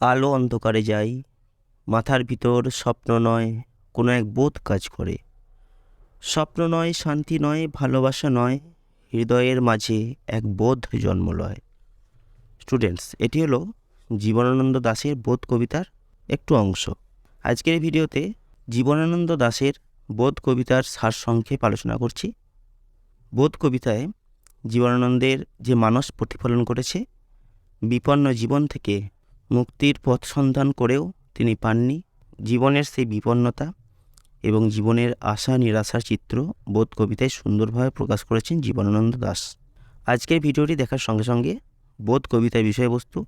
আলো অন্ধকারে যাই, মাথার ভিতর স্বপ্ন নয়, কোনো এক বোধ কাজ করে। স্বপ্ন নয়, শান্তি নয়, ভালোবাসা নয়, হৃদয়ের মাঝে এক বোধ জন্ম লয়। স্টুডেন্টস এটি হলো জীবনানন্দ দাশের বোধ কবিতার একটু অংশ। আজকের ভিডিওতে জীবনানন্দ দাশের বোধ কবিতার সারসংক্ষেপ আলোচনা করছি। বোধ কবিতায় জীবনানন্দের যে মানস প্রতিফলন করেছে বিপন্ন জীবন থেকে মুক্তির পথ সন্ধান করেও তিনি পাননি। জীবনের সেই বিপন্নতা এবং জীবনের আশা নিরাশার চিত্র বোধ কবিতায় সুন্দরভাবে প্রকাশ করেছেন জীবনানন্দ দাস। আজকের ভিডিওটি দেখার সঙ্গে সঙ্গে বোধ কবিতার বিষয়বস্তু,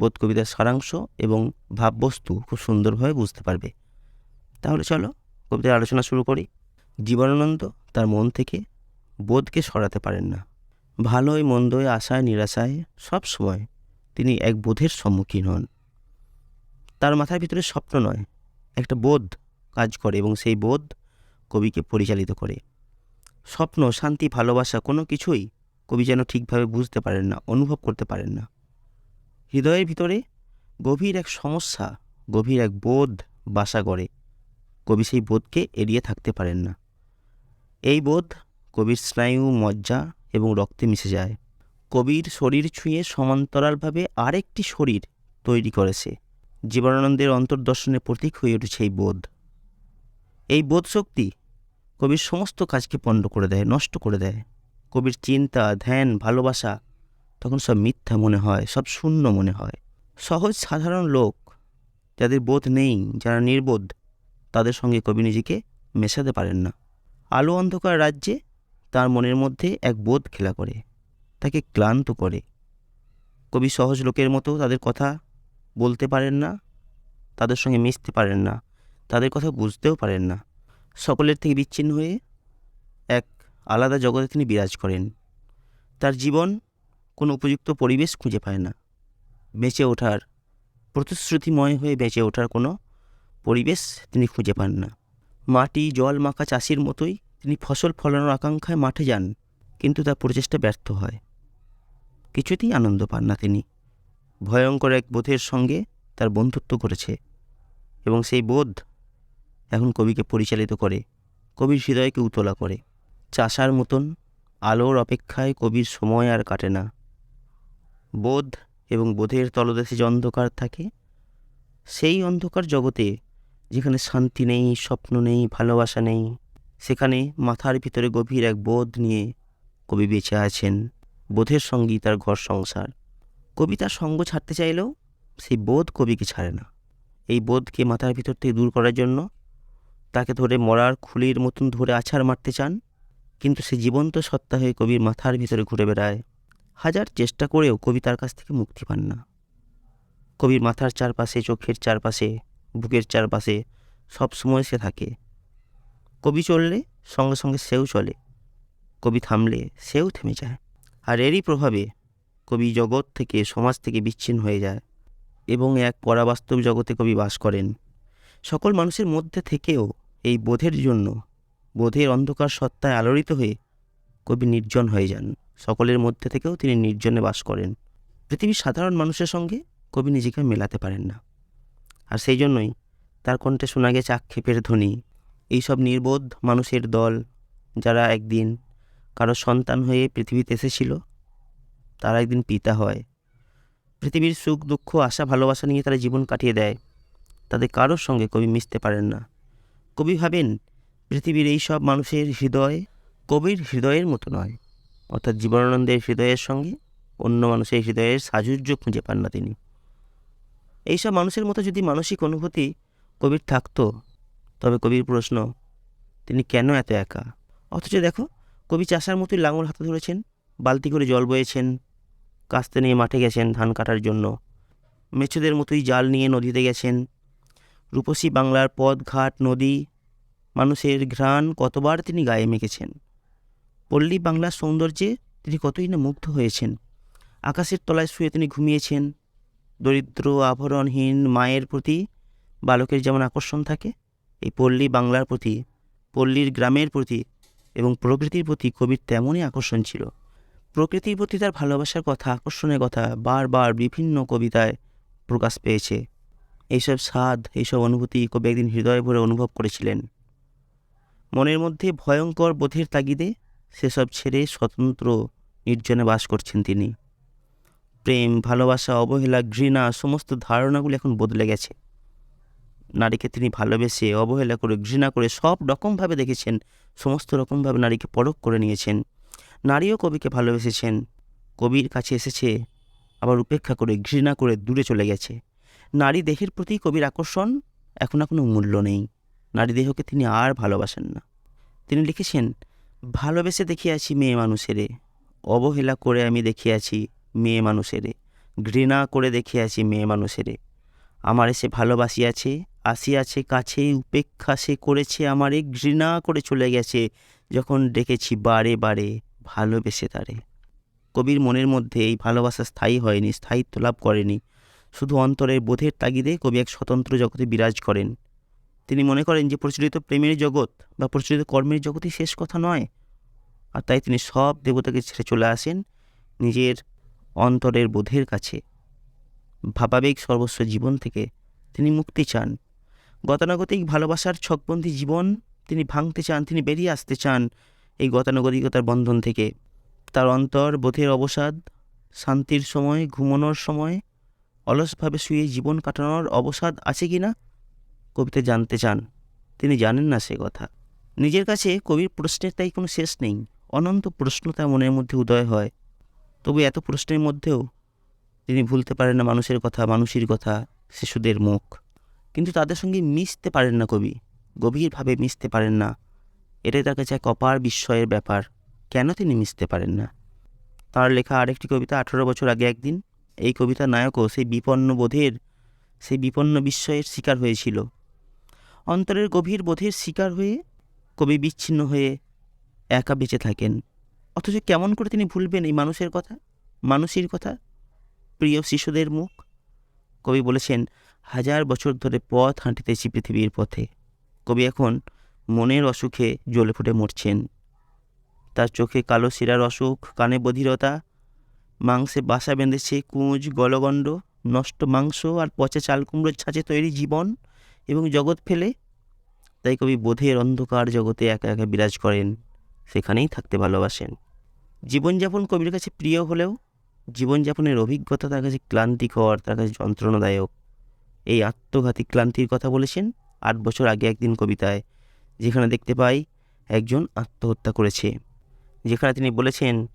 বোধ কবিতার সারাংশ এবং ভাববস্তু খুব সুন্দরভাবে বুঝতে পারবে। তাহলে চলো কবিতার আলোচনা শুরু করি। জীবনানন্দ তার মন থেকে বোধকে সরাতে পারেন না। ভালোই মন্দয়, আশায়, নিরাশায় সব সময় তিনি এক বোধের সম্মুখীন হন। তার মাথার ভিতরে স্বপ্ন নয়, একটা বোধ কাজ করে এবং সেই বোধ কবিকে পরিচালিত করে। স্বপ্ন, শান্তি, ভালোবাসা কোনো কিছুই কবি যেন ঠিকভাবে বুঝতে পারেন না, অনুভব করতে পারেন না। হৃদয়ের ভিতরে গভীর এক সমস্যা, গভীর এক বোধ বাসা করে কবি সেই বোধকে এড়িয়ে থাকতে পারেন না। এই বোধ কবির স্নায়ু, মজ্জা এবং রক্তে মিশে যায়। কবির শরীর ছুঁয়ে সমান্তরালভাবে আরেকটি শরীর তৈরি করেছে। জীবনানন্দের অন্তর্দর্শনের প্রতীক হয়ে উঠেছে এই বোধ। এই বোধ শক্তি কবির সমস্ত কাজকে পণ্ড করে দেয়, নষ্ট করে দেয়। কবির চিন্তা, ধ্যান, ভালোবাসা তখন সব মিথ্যা মনে হয়, সব শূন্য মনে হয়। সহজ সাধারণ লোক যাদের বোধ নেই, যারা নির্বোধ, তাদের সঙ্গে কবি নিজেকে মেশাতে পারেন না। আলো অন্ধকার রাজ্যে তার মনের মধ্যে এক বোধ খেলা করে। তাকে ক্লান্ত করে। কবি সহজ লোকের মতো তাদের কথা বলতে পারেন না, তাদের সঙ্গে মিশতে পারেন না, তাদের কথা বুঝতেও পারেন না। সকলের থেকে বিচ্ছিন্ন হয়ে এক আলাদা জগতে তিনি বিরাজ করেন। তার জীবন কোনো উপযুক্ত পরিবেশ খুঁজে পায় না। বেঁচে ওঠার, প্রতিশ্রুতিময় হয়ে বেঁচে ওঠার কোনো পরিবেশ তিনি খুঁজে পান না। মাটি, জল মাখা চাষির মতোই তিনি ফসল ফলানোর আকাঙ্ক্ষায় মাঠে যান, কিন্তু তার প্রচেষ্টা ব্যর্থ হয়। কিছুতেই আনন্দ পান না তিনি। ভয়ঙ্কর এক বোধের সঙ্গে তার বন্ধুত্ব করেছে এবং সেই বোধ এখন কবিকে পরিচালিত করে, কবির হৃদয়কে উতলা করে। চাষার মতন আলোর অপেক্ষায় কবির সময় আর কাটে না। বোধ এবং বোধের তলদেশে যে অন্ধকার থাকে, সেই অন্ধকার জগতে যেখানে শান্তি নেই, স্বপ্ন নেই, ভালোবাসা নেই, সেখানে মাথার ভিতরে গভীর এক বোধ নিয়ে কবি বেঁচে আছেন। বোধের সঙ্গেই তার ঘর সংসার। কবি তার সঙ্গ ছাড়তে চাইলেও সেই বোধ কবিকে ছাড়ে না। এই বোধকে মাথার ভিতর থেকে দূর করার জন্য তাকে ধরে মরার খুলির মতন ধরে আছাড় মারতে চান, কিন্তু সে জীবন্ত সত্তা হয়ে কবির মাথার ভিতরে ঘুরে বেড়ায়। হাজার চেষ্টা করেও কবি তার কাছ থেকে মুক্তি পান না। কবির মাথার চারপাশে, চোখের চারপাশে, বুকের চারপাশে সব সময় সে থাকে। কবি চললে সঙ্গে সঙ্গে সেও চলে। কবি থামলে সেও থেমে যায়। আর এরই প্রভাবে কবি জগৎ থেকে সমাজ থেকে বিচ্ছিন্ন হয়ে যায় এবং এক পরাবাস্তব জগতে কবি বাস করেন। সকল মানুষের মধ্যে থেকেও এই বোধের জন্য বোধের অন্ধকার সত্তায় আলোড়িত হয়ে কবি নির্জন হয়ে যান। সকলের মধ্যে থেকেও তিনি নির্জনে বাস করেন। পৃথিবীর সাধারণ মানুষের সঙ্গে কবি নিজেকে মেলাতে পারেন না। আর সেই জন্যই তার কণ্ঠে শোনা গেছে আক্ষেপের ধ্বনি। এইসব নির্বোধ মানুষের দল যারা একদিন কারও সন্তান হয়ে পৃথিবীতে এসেছিল, তারা একদিন পিতা হয়। পৃথিবীর সুখ, দুঃখ, আশা, ভালোবাসা নিয়ে তারা জীবন কাটিয়ে দেয়। তাদের কারোর সঙ্গে কবি মিশতে পারেন না। কবি ভাবেন, পৃথিবীর এই সব মানুষের হৃদয় কবির হৃদয়ের মতো নয়। অর্থাৎ জীবনানন্দের হৃদয়ের সঙ্গে অন্য মানুষের হৃদয়ের সাজুর্য খুঁজে পান না তিনি। এইসব মানুষের মতো যদি মানসিক অনুভূতি কবির থাকতো, তবে কবির প্রশ্ন, তিনি কেন এত একা? অথচ দেখো কবি চাষার মতোই লাঙল হাতে ধরেছেন, বালতি করে জল বয়েছেন, কাস্তে নিয়ে মাঠে গেছেন ধান কাটার জন্য। মেছোদের মতোই জাল নিয়ে নদীতে গেছেন। রূপসী বাংলার পথ, ঘাট, নদী, মানুষের ঘ্রাণ কতবার তিনি গায়ে মেখেছেন। পল্লী বাংলার সৌন্দর্যে তিনি কতই না মুগ্ধ হয়েছেন। আকাশের তলায় শুয়ে তিনি ঘুমিয়েছেন। দরিদ্র, আভরণহীন মায়ের প্রতি বালকের যেমন আকর্ষণ থাকে, এই পল্লী বাংলার প্রতি, পল্লীর গ্রামের প্রতি এবং প্রকৃতির প্রতি কবির তেমনই আকর্ষণ ছিল। প্রকৃতির প্রতি তার ভালোবাসার কথা, আকর্ষণের কথা বারবার বিভিন্ন কবিতায় প্রকাশ পেয়েছে। এইসব স্বাদ, এইসব অনুভূতি কবি একদিন হৃদয়ে ভরে অনুভব করেছিলেন। মনের মধ্যে ভয়ঙ্কর বোধের তাগিদে সেসব ছেড়ে স্বতন্ত্র নির্জনে বাস করছেন তিনি। প্রেম, ভালোবাসা, অবহেলা, ঘৃণা, সমস্ত ধারণাগুলো এখন বদলে গেছে। নারীকে তিনি ভালোবেসে, অবহেলা করে, ঘৃণা করে সব রকমভাবে দেখেছেন, সমস্ত রকমভাবে নারীকে পরখ করে নিয়েছেন। নারীও কবিকে ভালোবেসেছেন। কবির কাছে এসেছে, আবার উপেক্ষা করে, ঘৃণা করে দূরে চলে গেছে। নারী দেহের প্রতি কবির আকর্ষণ এখন আর কোনো মূল্য নেই। নারী দেহকে তিনি আর ভালোবাসেন না। তিনি লিখেছেন, ভালোবেসে দেখিয়াছি মেয়ে মানুষেরে, অবহেলা করে আমি দেখিয়াছি মেয়ে মানুষেরে, ঘৃণা করে দেখিয়াছি মেয়ে মানুষেরে। আমার সে ভালোবাসিয়াছে আসিয়াছে কাছে, উপেক্ষা সে করেছে, আমারে ঘৃণা করে চলে গেছে, যখন ডেকেছি বারে বারে ভালোবেসে তারে। কবির মনের মধ্যে এই ভালোবাসা স্থায়ী হয়নি, স্থায়িত্ব লাভ করেনি। শুধু অন্তরের বোধের তাগিদে কবি এক স্বতন্ত্র জগতে বিরাজ করেন। তিনি মনে করেন যে প্রচলিত প্রেমের জগৎ বা প্রচলিত কর্মের জগতই শেষ কথা নয়। আর তাই তিনি সব দেবতাকে ছেড়ে চলে আসেন নিজের অন্তরের বোধের কাছে। ভাবাবেগ সর্বস্ব জীবন থেকে তিনি মুক্তি চান। গতানুগতিক ভালোবাসার ছকবন্দি জীবন তিনি ভাঙতে চান, তিনি বেরিয়ে আসতে চান এই গতানুগতিকতার বন্ধন থেকে। তার অন্তর, বোধের অবসাদ, শান্তির সময়, ঘুমানোর সময়, অলসভাবে শুয়ে জীবন কাটানোর অবসাদ আছে কি না, কবিতা জানতে চান। তিনি জানেন না সে কথা। নিজের কাছে কবির প্রশ্নের তাই কোনো শেষ নেই। অনন্ত প্রশ্ন তার মনের মধ্যে উদয় হয়। তবু এত প্রশ্নের মধ্যেও তিনি ভুলতে পারেন না মানুষের কথা মানুষের কথা, শিশুদের মুখ। কিন্তু তাদের সঙ্গে মিশতে পারেন না কবি, গভীরভাবে মিশতে পারেন না। এটাই তার কাছে এক অপার বিস্ময়ের ব্যাপার, কেন তিনি মিশতে পারেন না? তার লেখা আরেকটি কবিতা আঠারো বছর আগে একদিন, এই কবিতা নায়কও সেই বিপন্ন বোধের, সেই বিপন্ন বিস্ময়ের শিকার হয়েছিল। অন্তরের গভীর বোধের শিকার হয়ে কবি বিচ্ছিন্ন হয়ে একা বেঁচে থাকেন। অথচ কেমন করে তিনি ভুলবেন এই মানুষের কথা মানুষের কথা? প্রিয় শিশুদের মুখ। কবি বলেছেন, হাজার বছর ধরে পথ হাঁটিতেছি পৃথিবীর পথে। কবি এখন মনের অসুখে জ্বলে ফুটে মরছেন। তার চোখে কালো শিরার অসুখ, কানে বধিরতা, মাংসে বাসা বেঁধেছে কুঁজ, গলগণ্ড, নষ্ট মাংস আর পচা চাল কুমড়োর ছাঁচে তৈরি জীবন এবং জগৎ ফেলে। তাই কবি বোধের অন্ধকার জগতে একা একা বিরাজ করেন, সেখানেই থাকতে ভালোবাসেন। জীবনযাপন কবির কাছে প্রিয় হলেও জীবনযাপনের অভিজ্ঞতা, তার কাছে ক্লান্তিকর, তার কাছে যন্ত্রণাদায়ক। এই আত্মঘাতী ক্লান্তির কথা বলেছেন আট বছর আগে একদিন কবিতায়, যেখানে দেখতে পাই একজন আত্মহত্যা করেছে। যেখানে তিনি বলেছেন,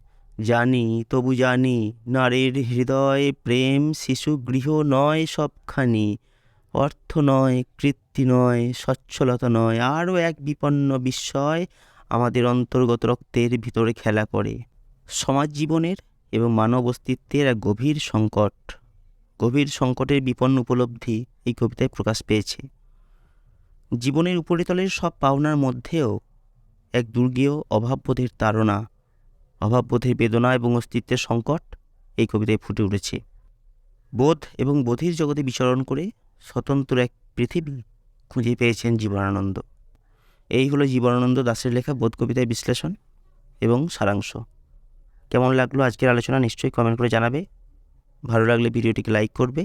জানি, তবু জানি, নারীর হৃদয় প্রেম শিশু গৃহ নয় সবখানি। অর্থ নয়, কৃত্তি নয়, সচ্ছলতা নয়, আরও এক বিপন্ন বিস্ময় আমাদের অন্তর্গত রক্তের ভিতরে খেলা করে। সমাজ জীবনের এবং মানব অস্তিত্বের এক গভীর সংকট। গভীর সংকটের বিপন্ন উপলব্ধি এই কবিতায় প্রকাশ পেয়েছে। জীবনের উপরিতলের সব পাওনার মধ্যেও এক দুর্গেয় অভাববোধের তাড়না, অভাববোধের বেদনা এবং অস্তিত্বের সংকট এই কবিতায় ফুটে উঠেছে। বোধ এবং বোধির জগতে বিচরণ করে স্বতন্ত্র এক পৃথিবী খুঁজে পেয়েছেন জীবনানন্দ। এই হলো জীবনানন্দ দাসের লেখা বোধ কবিতায় বিশ্লেষণ এবং সারাংশ। কেমন লাগল আজকের আলোচনা নিশ্চয়ই কমেন্ট করে জানাবে। ভালো লাগলে ভিডিওটিকে লাইক করবে,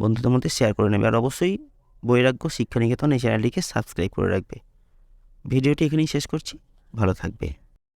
বন্ধুদের মধ্যে শেয়ার করে নেবে, আর অবশ্যই বৈরাগ্য শিক্ষানিকেতন এই চ্যানেলটিকে সাবস্ক্রাইব করে রাখবে। ভিডিওটি এখানেই শেষ করছি, ভালো থাকবে।